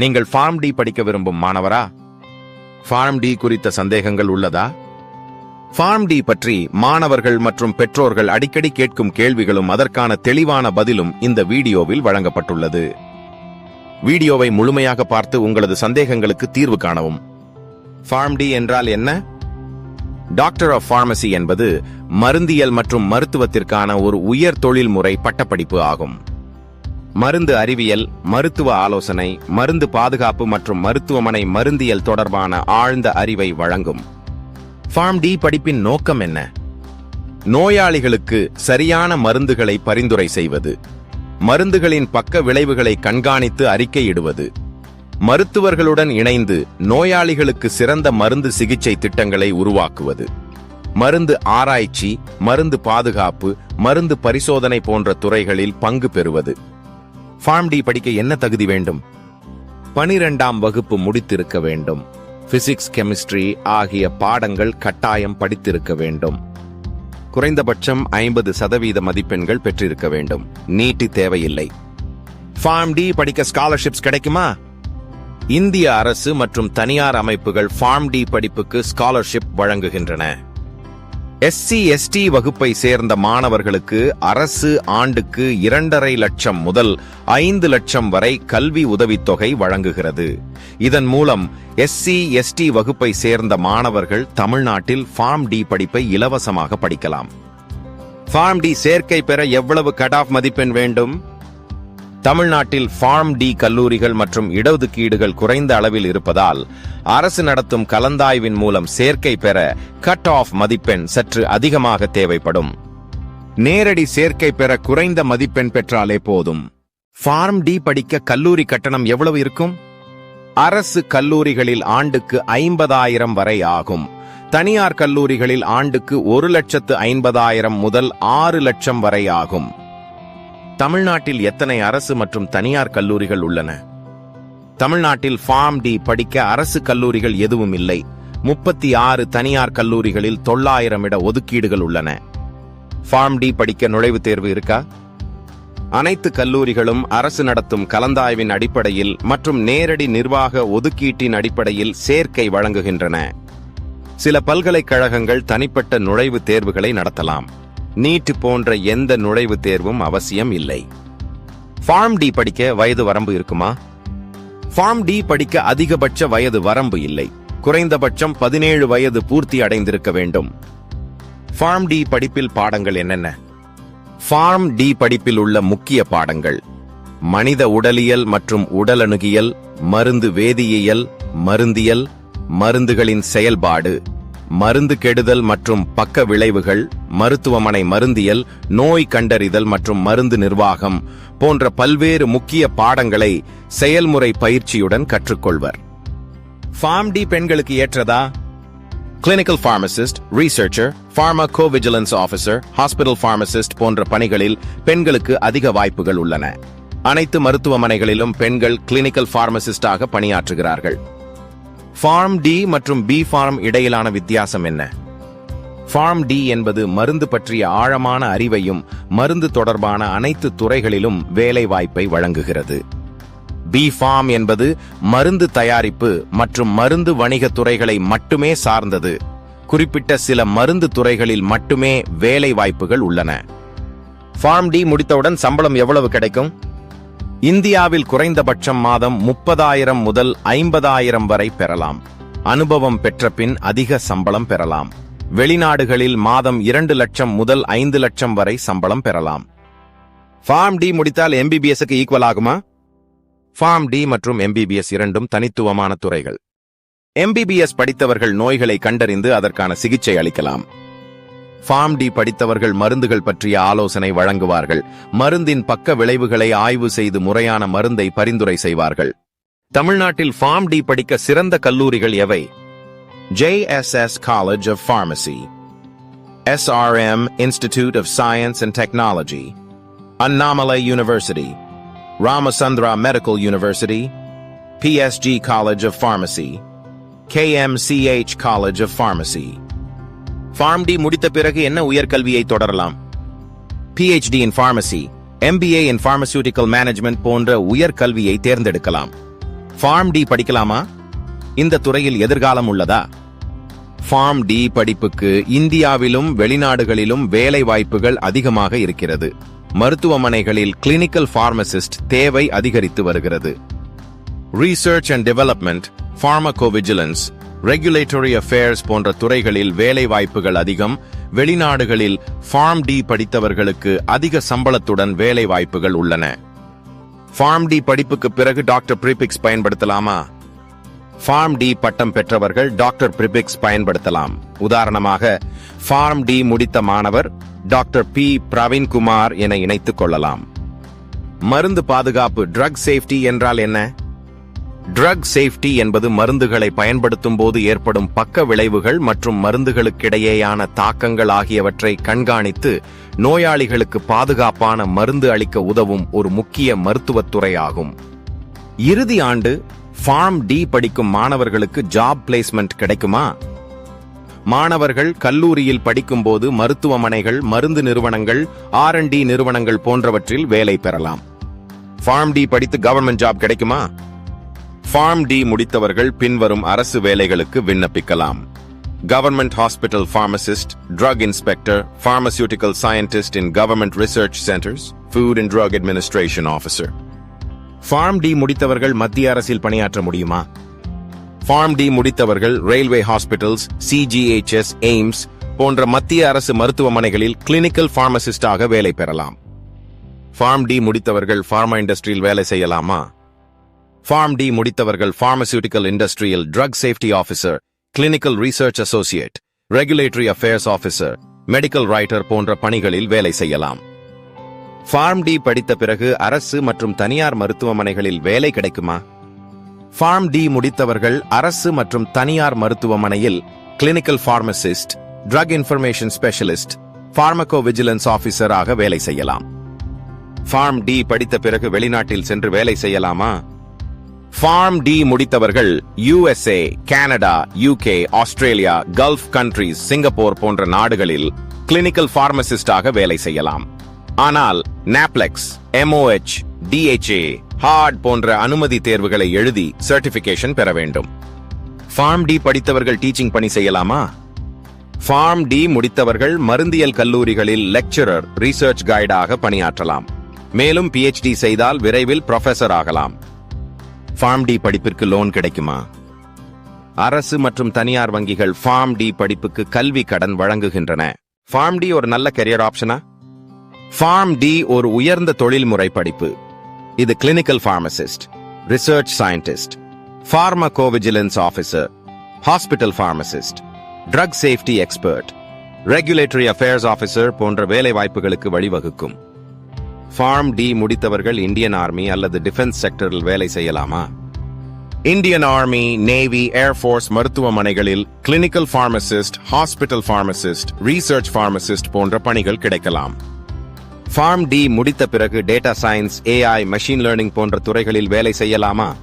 நீங்கள் form D படிக்க விரும்பும் மாணவரா? ஃபார்ம் டி குறித்த சந்தேகங்கள் உள்ளதா? ஃபார்ம் டி பற்றி மாணவர்கள் மற்றும் பெற்றோர்கள் அடிக்கடி கேட்கும் கேள்விகளும் அதற்கான தெளிவான பதிலும் இந்த வீடியோவில் வழங்கப்பட்டுள்ளது. வீடியோவை முழுமையாக பார்த்து உங்களது சந்தேகங்களுக்கு தீர்வு காணவும். ஃபார்ம் டி என்றால் என்ன? டாக்டர் ஆஃப் ஃபார்மசி என்பது மருந்தியல் மற்றும் மருத்துவத்திற்கான ஒரு உயர் தொழில்முறை பட்டப்படிப்பு ஆகும். மருந்து அறிவியல் மருத்துவ ஆலோசனை மருந்து பாதுகாப்பு மற்றும் மருத்துவமனை மருந்தியல் தொடர்பான ஆழ்ந்த அறிவை வழங்கும். ஃபார்ம் டி படிப்பின் நோக்கம் என்ன? நோயாளிகளுக்கு சரியான மருந்துகளை பரிந்துரை செய்வது. மருந்துகளின் பக்க விளைவுகளை கண்காணித்து அறிக்கையிடுவது. மருத்துவர்களுடன் இணைந்து நோயாளிகளுக்கு சிறந்த மருந்து சிகிச்சை திட்டங்களை உருவாக்குவது. மருந்து ஆராய்ச்சி மருந்து பாதுகாப்பு மருந்து பரிசோதனை போன்ற துறைகளில் பங்கு பெறுவது. ஃபார்ம் டி படிக்க என்ன தகுதி வேண்டும்? பனிரெண்டாம் வகுப்பு முடித்திருக்க வேண்டும். பிசிக்ஸ் கெமிஸ்ட்ரி ஆகிய பாடங்கள் கட்டாயம் படித்திருக்க வேண்டும். குறைந்தபட்சம் ஐம்பது சதவீத மதிப்பெண்கள் பெற்றிருக்க வேண்டும். நீட்டி தேவையில்லை. ஃபார்ம் டி படிக்க ஸ்காலர்ஷிப்ஸ் கிடைக்குமா? இந்திய அரசு மற்றும் தனியார் அமைப்புகள் ஃபார்ம் டி படிப்புக்கு ஸ்காலர்ஷிப் வழங்குகின்றன. எஸ்சி எஸ்டி வகுப்பை சேர்ந்த மாணவர்களுக்கு அரசு ஆண்டுக்கு இரண்டரை லட்சம் முதல் ஐந்து லட்சம் வரை கல்வி உதவித்தொகை வழங்குகிறது. இதன் மூலம் எஸ்சி எஸ்டி வகுப்பை சேர்ந்த மாணவர்கள் தமிழ்நாட்டில் ஃபார்ம் டி படிப்பை இலவசமாக படிக்கலாம். ஃபார்ம் டி சேர்க்கை பெற எவ்வளவு கட் ஆஃப் மதிப்பெண் வேண்டும்? தமிழ்நாட்டில் ஃபார்ம் டி கல்லூரிகள் மற்றும் இடஒதுக்கீடுகள் குறைந்த அளவில் இருப்பதால் அரசு நடத்தும் கலந்தாய்வின் மூலம் சேர்க்கை பெற கட் ஆஃப் மதிப்பெண் சற்று அதிகமாக தேவைப்படும். நேரடி சேர்க்கை பெற குறைந்த மதிப்பெண் பெற்றாலே போதும். ஃபார்ம் டி படிக்க கல்லூரி கட்டணம் எவ்வளவு இருக்கும்? அரசு கல்லூரிகளில் ஆண்டுக்கு ஐம்பதாயிரம் வரை ஆகும். தனியார் கல்லூரிகளில் ஆண்டுக்கு ஒரு லட்சத்து ஐம்பதாயிரம் முதல் ஆறு லட்சம் வரை ஆகும். தமிழ்நாட்டில் எத்தனை அரசு மற்றும் தனியார் கல்லூரிகள் உள்ளன? தமிழ்நாட்டில் ஃபார்ம் டி படிக்க அரசு கல்லூரிகள் எதுவும் இல்லை. முப்பத்தி ஆறு தனியார் கல்லூரிகளில் தொள்ளாயிரம் இட ஒதுக்கீடுகள் உள்ளன. ஃபார்ம் டி படிக்க நுழைவுத் தேர்வு இருக்கா? அனைத்து கல்லூரிகளும் அரசு நடத்தும் கலந்தாய்வின் அடிப்படையில் மற்றும் நேரடி நிர்வாக ஒதுக்கீட்டின் அடிப்படையில் சேர்க்கை வழங்குகின்றன. சில பல்கலைக்கழகங்கள் தனிப்பட்ட நுழைவுத் தேர்வுகளை நடத்தலாம். நீட் போன்ற எந்த நுழைவுத் தேர்வும் அவசியம் இல்லை. ஃபார்ம் டி படிக்க வயது வரம்பு இருக்குமா? ஃபார்ம் டி படிக்க அதிகபட்ச வயது வரம்பு இல்லை. குறைந்தபட்சம் பதினேழு வயது பூர்த்தி அடைந்திருக்க வேண்டும். ஃபார்ம் டி படிப்பில் பாடங்கள் என்னென்ன? ஃபார்ம் டி படிப்பில் உள்ள முக்கிய பாடங்கள். மனித உடலியல் மற்றும் உடலணுகியல் மருந்து வேதியியல் மருந்தியல் மருந்துகளின் செயல்பாடு. மருந்து கெடுதல் மற்றும் பக்க விளைவுகள் மருத்துவமனை மருந்தியல் நோய் கண்டறிதல் மற்றும் மருந்து நிர்வாகம் போன்ற பல்வேறு முக்கிய பாடங்களை செயல்முறை பயிற்சியுடன் கற்றுக்கொள்வர். ஃபார்ம் டி பெண்களுக்கு ஏற்றதா? Clinical pharmacist researcher pharmacovigilance officer hospital pharmacist போன்ற பணிகளில் பெண்களுக்கு அதிக வாய்ப்புகள் உள்ளன. அனைத்து மருத்துவமனைகளிலும் பெண்கள் கிளினிக்கல் பார்மசிஸ்டாக பணியாற்றுகிறார்கள். ஃபார்ம் டி மற்றும் பி ஃபார்ம் இடையிலான வித்தியாசம் என்ன? ஃபார்ம் டி என்பது மருந்து பற்றிய ஆழமான அறிவையும் மருந்து தொடர்பான அனைத்து துறைகளிலும் வேலை வாய்ப்பை வழங்குகிறது. பி ஃபார்ம் என்பது மருந்து தயாரிப்பு மற்றும் மருந்து வணிக துறைகளை மட்டுமே சார்ந்தது. குறிப்பிட்ட சில மருந்து துறைகளில் மட்டுமே வேலை வாய்ப்புகள் உள்ளன. ஃபார்ம் டி முடித்தவுடன் சம்பளம் எவ்வளவு கிடைக்கும்? இந்தியாவில் குறைந்தபட்சம் மாதம் முப்பதாயிரம் முதல் ஐம்பதாயிரம் வரை பெறலாம். அனுபவம் பெற்ற பின் அதிக சம்பளம் பெறலாம். வெளிநாடுகளில் மாதம் இரண்டு லட்சம் முதல் ஐந்து லட்சம் வரை சம்பளம் பெறலாம். ஃபார்ம் டி முடித்தால் எம்பிபிஎஸ்க்கு ஈக்குவல் ஆகுமா? ஃபார்ம் டி மற்றும் எம்பிபிஎஸ் இரண்டும் தனித்துவமான துறைகள். எம்பிபிஎஸ் படித்தவர்கள் நோய்களை கண்டறிந்து அதற்கான சிகிச்சை அளிக்கலாம். ஃபார்ம் டி படித்தவர்கள் மருந்துகள் பற்றிய ஆலோசனை வழங்குவார்கள் மருந்தின் பக்க விளைவுகளை ஆய்வு செய்து முறையான மருந்தை பரிந்துரை செய்வார்கள் தமிழ்நாட்டில் ஃபார்ம் டி படிக்க சிறந்த கல்லூரிகள் எவை JSS College of Pharmacy SRM Institute of Science and Technology Annamalai University Ramasandra Medical University PSG College of Pharmacy KMCH College of Pharmacy Pharm D முடித்த பிறகு என்ன உயர்கல்வியை தொடரலாம்? PhD in pharmacy MBA in pharmaceutical management போன்ற உயர்கல்வியை தேர்ந்தெடுக்கலாம். Form D படிக்கலாமா? இந்த துறையில் எதிர்காலம் உள்ளதா? ஃபார்ம் டி படிப்புக்கு இந்தியாவிலும் வெளிநாடுகளிலும் வேலை வாய்ப்புகள் அதிகமாக இருக்கிறது. மருத்துவமனைகளில் கிளினிக்கல் ஃபார்மசிஸ்ட் தேவை அதிகரித்து வருகிறது. Research and development pharmacovigilance regulatory affairs போன்ற துறைகளில் வேலை வாய்ப்புகள் அதிகம். வெளிநாடுகளில் ஃபார்ம் டி படித்தவர்களுக்கு அதிக சம்பளத்துடன் வேலை வாய்ப்புகள் உள்ளன. ஃபார்ம் டி படிப்புக்கு பிறகு டாக்டர் பிரிபிக்ஸ் பயன்படுத்தலாமா? ஃபார்ம் டி பட்டம் பெற்றவர்கள் டாக்டர் பிரிபிக்ஸ் பயன்படுத்தலாம். உதாரணமாக ஃபார்ம் டி முடித்த மாணவர் டாக்டர் பி பிரவீன்குமார் என இணைத்துக் கொள்ளலாம். மருந்து பாதுகாப்பு ட்ரக் சேஃப்டி என்றால் என்ன? ட்ரக் சேஃப்டி என்பது மருந்துகளை பயன்படுத்தும் போது ஏற்படும் பக்க விளைவுகள் மற்றும் மருந்துகளுக்கிடையேயான தாக்கங்கள் ஆகியவற்றை கண்காணித்து நோயாளிகளுக்கு பாதுகாப்பான மருந்து அளிக்க உதவும் ஒரு முக்கிய மருத்துவத்துறை ஆகும் இறுதி ஆண்டு ஃபார்ம் டி படிக்கும் மாணவர்களுக்கு ஜாப் பிளேஸ்மெண்ட் கிடைக்குமா? மாணவர்கள் கல்லூரியில் படிக்கும்போது மருத்துவமனைகள் மருந்து நிறுவனங்கள் ஆர் டி நிறுவனங்கள் போன்றவற்றில் வேலை பெறலாம். ஃபார்ம் டி படித்து கவர்மெண்ட் ஜாப் கிடைக்குமா? ஃபார்ம் டி முடித்தவர்கள் பின்வரும் அரசு வேலைகளுக்கு விண்ணப்பிக்கலாம். Government hospital pharmacist drug inspector pharmaceutical scientist in government research centres food and drug administration officer Pharm D முடித்தவர்கள் மத்திய அரசில் பணியாற்ற முடியுமா? ஃபார்ம் டி முடித்தவர்கள் ரயில்வே ஹாஸ்பிட்டல்ஸ் சிஜிஹெச்எஸ் எய்ம்ஸ் போன்ற மத்திய அரசு மருத்துவமனைகளில் கிளினிக்கல் பார்மசிஸ்டாக வேலை பெறலாம். ஃபார்ம் டி முடித்தவர்கள் ஃபார்மா இண்டஸ்ட்ரியில் வேலை செய்யலாமா? ஃபார்ம் டி முடித்தவர்கள் பார்மசியூட்டிக்கல் இண்டஸ்ட்ரியில் drug safety officer clinical research associate regulatory affairs officer medical writer போன்ற பணிகளில் வேலை செய்யலாம். ஃபார்ம் டி படித்த பிறகு அரசு மற்றும் தனியார் மருத்துவமனைகளில் வேலை கிடைக்குமா? ஃபார்ம் டி முடித்தவர்கள் அரசு மற்றும் தனியார் மருத்துவமனையில் clinical pharmacist drug information specialist pharmacovigilance ஆஃபீஸராக வேலை செய்யலாம். ஃபார்ம் டி படித்த பிறகு வெளிநாட்டில் சென்று வேலை செய்யலாமா? Form D முடித்தவர்கள் USA Canada UK Australia gulf countries Singapore போன்ற நாடுகளில் கிளினிக்கல் பார்மசிஸ்டாக வேலை செய்யலாம். ஆனால் நாப்ளெக்ஸ் எம்ஓஎச் டிஎச்ஏ ஹார்ட் போன்ற அனுமதி தேர்வுகளை எழுதி சர்டிபிகேஷன் பெற வேண்டும். ஃபார்ம் டி படித்தவர்கள் டீச்சிங் பணி செய்யலாமா? ஃபார்ம் டி முடித்தவர்கள் மருந்தியல் கல்லூரிகளில் லெக்சரர் ரிசர்ச் கைடாக பணியாற்றலாம். மேலும் பிஹெச்டி செய்தால் விரைவில் ப்ரொஃபசர் ஆகலாம். ஃபார்ம் டி படிப்பிற்கு லோன் கிடைக்குமா? அரசு மற்றும் தனியார் வங்கிகள் ஃபார்ம் டி படிப்புக்கு கல்வி கடன் வழங்குகின்றன. ஃபார்ம் டி ஒரு நல்ல கெரியர் ஆப்ஷனா ஃபார்ம் டி ஒரு உயர்ந்த தொழில்முறை படிப்பு. இது clinical pharmacist research scientist pharmacovigilance officer hospital pharmacist drug safety expert regulatory affairs officer போன்ற வேலை வாய்ப்புகளுக்கு வழிவகுக்கும். ஃபார்ம் டி முடித்தவர்கள் இந்தியன் ஆர்மி அல்லது டிஃபென்ஸ் செக்டரில் வேலை செய்யலாமா? Indian army navy air force மருத்துவமனைகளில் clinical pharmacist hospital pharmacist research pharmacist போன்ற பணிகள் கிடைக்கலாம். ஃபார்ம் டி முடித்த பிறகு data science AI machine learning போன்ற துறைகளில் வேலை செய்யலாமா?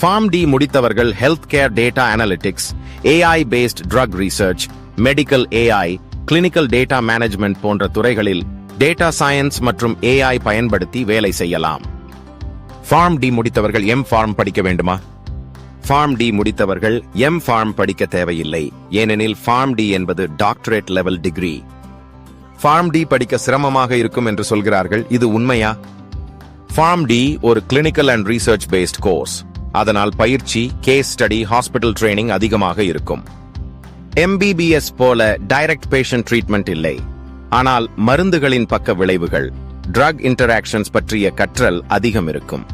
Form D முடித்தவர்கள் health care data analytics AI based drug research medical AI clinical data management போன்ற துறைகளில் டேட்டா சயின்ஸ் மற்றும் ஏஐ பயன்படுத்தி வேலை செய்யலாம். ஃபார்ம் டி முடித்தவர்கள் எம் ஃபார்ம் படிக்க வேண்டுமா? ஃபார்ம் டி முடித்தவர்கள் எம் ஃபார்ம் படிக்க தேவையில்லை. ஏனெனில் ஃபார்ம் டி என்பது doctorate level degree pharm D படிக்க சிரமமாக இருக்கும் என்று சொல்கிறார்கள். இது உண்மையா? ஃபார்ம் டி ஒரு clinical and research based course அதனால் பயிற்சி கேஸ் ஸ்டடி ஹாஸ்பிட்டல் ட்ரைனிங் அதிகமாக இருக்கும். எம்பிபிஎஸ் போல டைரக்ட் பேஷண்ட் ட்ரீட்மெண்ட் இல்லை. ஆனால் மருந்துகளின் பக்க விளைவுகள் ட்ரக் இன்டராக்ஷன்ஸ் பற்றிய கற்றல் அதிகம் இருக்கும்.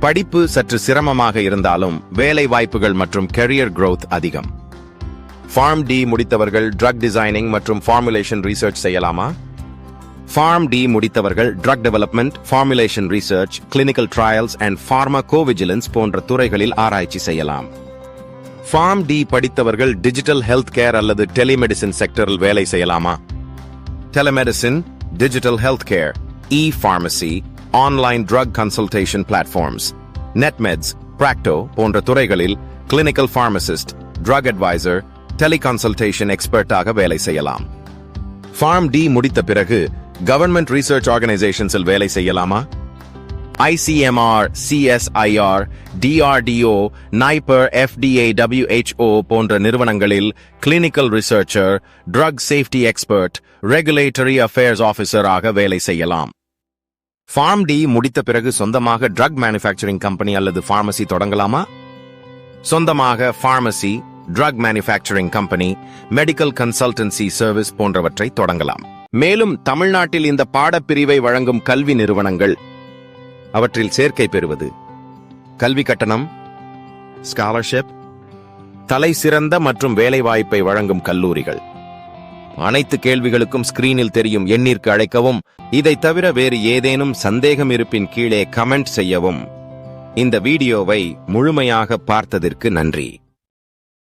படிப்பு சற்று சிரமமாக இருந்தாலும் வேலை வாய்ப்புகள் மற்றும் கெரியர் growth அதிகம். ஃபார்ம் டி முடித்தவர்கள் ட்ரக் டிசைனிங் மற்றும் ஃபார்முலேஷன் ரிசர்ச் செய்யலாமா? Form D முடித்தவர்கள் drug development formulation research clinical trials and pharmacovigilance போன்ற துறைகளில் ஆராய்ச்சி செய்யலாம். ஃபார்ம் டி படித்தவர்கள் டிஜிட்டல் ஹெல்த் கேர் அல்லது டெலிமெடிசின் செக்டரில் வேலை செய்யலாமா? Telemedicine, digital healthcare, e-pharmacy, online drug consultation platforms, NetMeds, Practo போன்ற துறைகளில் clinical pharmacist, drug advisor, teleconsultation எக்ஸ்பர்ட்டாக வேலை செய்யலாம் ஃபார்ம் டி முடித்த பிறகு கவர்மெண்ட் ரிசர்ச் ஆர்கனைசேஷன்ஸில் வேலை செய்யலாமா ICMR CSIR DRDO NIPER FDA WHO போன்ற நிறுவனங்களில் clinical researcher drug safety expert regulatory affairs ஆஃபீஸராக வேலை செய்யலாம். ஃபார்ம் டி முடித்த பிறகு சொந்தமாக ட்ரக் மேனுஃபேக்சரிங் கம்பெனி அல்லது ஃபார்மசி தொடங்கலாமா? சொந்தமாக pharmacy drug manufacturing company medical consultancy service போன்றவற்றை தொடங்கலாம். மேலும் தமிழ்நாட்டில் இந்த பாடப்பிரிவை வழங்கும் கல்வி நிறுவனங்கள் அவற்றில் சேர்க்கை பெறுவது. கல்வி கட்டணம் ஸ்காலர்ஷிப் தலை சிறந்த மற்றும் வேலைவாய்ப்பை வழங்கும் கல்லூரிகள். அனைத்து கேள்விகளுக்கும் ஸ்கிரீனில் தெரியும் எண்ணிற்கு அழைக்கவும் இதை தவிர வேறு ஏதேனும் சந்தேகம் இருப்பின் கீழே கமெண்ட் செய்யவும். இந்த வீடியோவை முழுமையாக பார்த்ததற்கு நன்றி.